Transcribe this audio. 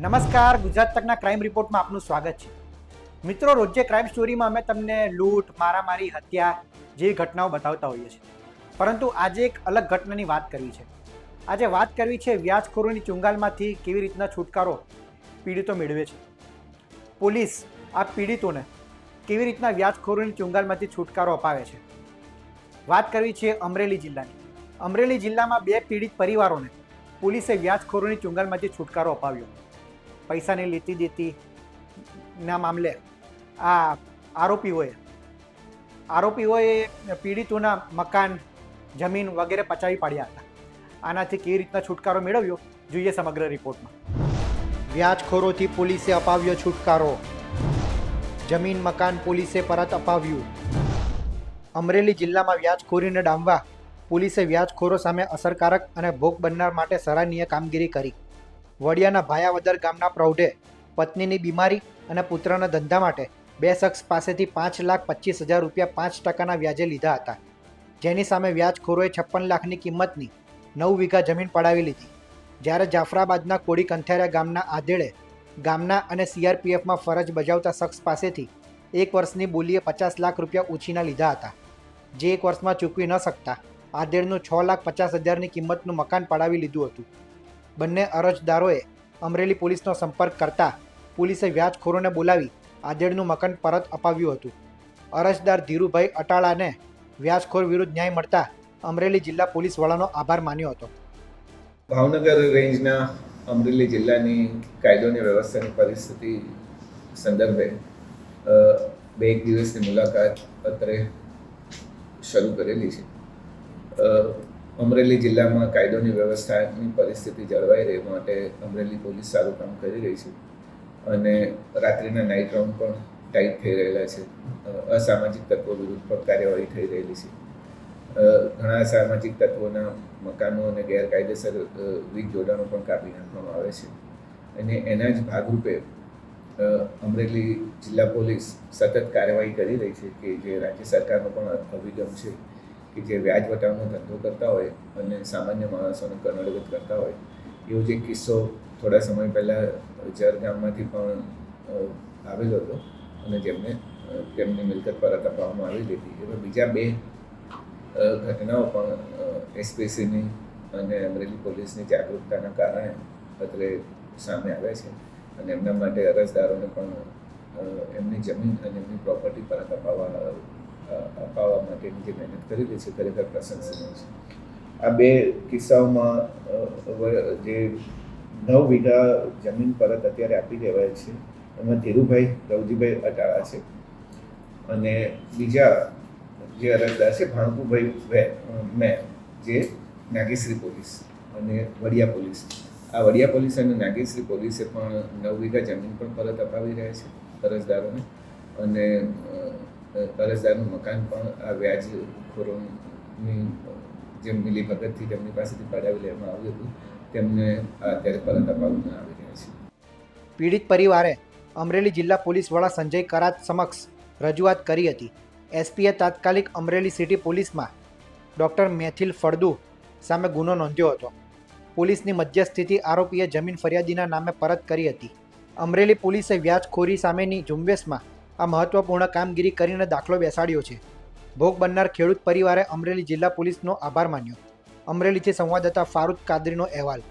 નમસ્કાર, ગુજરાત તકના ક્રાઇમ રિપોર્ટમાં આપનું સ્વાગત છે. મિત્રો, રોજે ક્રાઇમ સ્ટોરીમાં અમે તમને લૂંટ, મારામારી, હત્યા જેવી ઘટનાઓ બતાવતા હોઈએ છીએ. પરંતુ આજે એક અલગ ઘટનાની વાત કરવી છે. આજે વાત કરવી છે વ્યાજખોરોની ચુંગાલમાંથી કેવી રીતના છુટકારો પીડિતો મેળવે છે. પોલીસ આ પીડિતોને કેવી રીતના વ્યાજખોરોની ચુંગાલમાંથી છુટકારો અપાવે છે. વાત કરવી છે અમરેલી જિલ્લાની. અમરેલી જિલ્લામાં બે પીડિત પરિવારોને પોલીસે વ્યાજખોરોની ચુંગાલમાંથી છુટકારો અપાવ્યો. પૈસાની લીતી દીતી ના મામલે આ આરોપીઓએ આરોપીઓએ પીડિતોના મકાન, જમીન વગેરે પચાવી પાડ્યા હતા. આનાથી કેવી રીતના છુટકારો મેળવ્યો જોઈએ સમગ્ર રિપોર્ટમાં. વ્યાજખોરોથી પોલીસે અપાવ્યો છુટકારો. જમીન, મકાન પોલીસે પરત અપાવ્યું. અમરેલી જિલ્લામાં વ્યાજખોરીને ડામવા પોલીસે વ્યાજખોરો સામે અસરકારક અને ભોગ બનનાર માટે સરાહનીય કામગીરી કરી. વડિયાના ભાયાવદર ગામના પ્રૌઢે પત્નીની બીમારી અને પુત્રના ધંધા માટે બે શખ્સ પાસેથી પાંચ લાખ પચીસ હજાર રૂપિયા પાંચ ટકાના વ્યાજે લીધા હતા. જેની સામે વ્યાજખોરોએ છપ્પન લાખની કિંમતની નવ વીઘા જમીન પડાવી લીધી. જ્યારે જાફરાબાદના કોડી કંથેરા ગામના આધેડે ગામના અને સીઆરપીએફમાં ફરજ બજાવતા શખ્સ પાસેથી એક વર્ષની બોલીએ પચાસ લાખ રૂપિયા ઉછીના લીધા હતા. જે એક વર્ષમાં ચૂકવી ન શકતા આધેડનું છ લાખ પચાસ હજારની કિંમતનું મકાન પડાવી લીધું હતું. બંને અરજદારોએ અમરેલી પોલીસનો સંપર્ક કરતા પોલીસે વ્યાજખોરોને બોલાવી આધેડનું મકાન પરત અપાવ્યું હતું. અરજદાર ધીરુભાઈ અટાળાને વ્યાજખોર વિરુદ્ધ ન્યાય મળતા અમરેલી જિલ્લા પોલીસ વડાનો આભાર માન્યો હતો. ભાવનગર રેન્જના અમરેલી જિલ્લાની કાયદોની વ્યવસ્થાની પરિસ્થિતિ સંદર્ભે બે એક દિવસની મુલાકાત અત્રે શરૂ કરેલી છે. અમરેલી જિલ્લામાં કાયદોની વ્યવસ્થાની પરિસ્થિતિ જળવાઈ રહે માટે અમરેલી પોલીસ સારું કામ કરી રહી છે. અને રાત્રિના નાઇટ રાઉન્ડ પણ ટાઈટ થઈ રહેલા છે. અસામાજિક તત્વો વિરુદ્ધ પણ કાર્યવાહી થઈ રહેલી છે. ઘણા સામાજિક તત્વોના મકાનો અને ગેરકાયદેસર વીજ જોડાણો પણ કાપી નાખવામાં આવે છે. અને એના જ ભાગરૂપે અમરેલી જિલ્લા પોલીસ સતત કાર્યવાહી કરી રહી છે કે જે રાજ્ય સરકારનો પણ અભિગમ છે કે જે વ્યાજ વટાવનો ધંધો કરતા હોય અને સામાન્ય માણસોને કનડગત કરતા હોય, એવો જે કિસ્સો થોડા સમય પહેલાં જર ગામમાંથી પણ આવેલો હતો અને જેમને તેમની મિલકત પરત અપાવવામાં આવેલી હતી એવા બીજા બે ઘટનાઓ પણ એસપીસીની અને અમરેલી પોલીસની જાગૃતતાના કારણે અત્રે સામે આવ્યા છે અને એમના માટે અરજદારોને પણ એમની જમીન અને એમની પ્રોપર્ટી પરત અપાવવા અપાવવા માટેની જે મહેનત કરેલી છે ખરેખર પ્રશંસનીય છે આ બે કિસ્સાઓમાં જે નવ વીઘા જમીન પરત અત્યારે આપી દેવાય છે. એમાં ધીરુભાઈ રવજીભાઈ અટાળા છે. અને બીજા જે અરજદાર છે, ભાણકુભાઈ મેં, જે નાગેશ્રી પોલીસ અને વડિયા પોલીસ. આ વડિયા પોલીસ અને નાગેશ્રી પોલીસે પણ નવ વીઘા જમીન પણ પરત અપાવી રહ્યા છે અરજદારોને. અને અરજદારનું મકાન પણ આ વ્યાજખોરોની જે મિલીભગતથી તેમની પાસેથી પડાવી લેવામાં આવ્યું હતું. તેમને અત્યારે પરત અપાવવામાં આવી રહ્યા છે. પીડિત પરિવારે અમરેલી જિલ્લા પોલીસ વડા સંજય કરાત સમક્ષ રજૂઆત કરી હતી. એસપીએ તાત્કાલિક અમરેલી સિટી પોલીસમાં ડૉક્ટર મેથિલ ફળદુ સામે ગુનો નોંધ્યો હતો. પોલીસની મધ્યસ્થિતિ આરોપીએ જમીન ફરિયાદીના નામે પરત કરી હતી. અમરેલી પોલીસે વ્યાજખોરી સામેની ઝુંબેશમાં આ મહત્વપૂર્ણ કામગીરી કરીને દાખલો બેસાડ્યો છે. ભોગ બનનાર ખેડૂત પરિવારે અમરેલી જિલ્લા પોલીસનો આભાર માન્યો. અમરેલીથી સંવાદદાતા ફારૂક કાદરીનો અહેવાલ.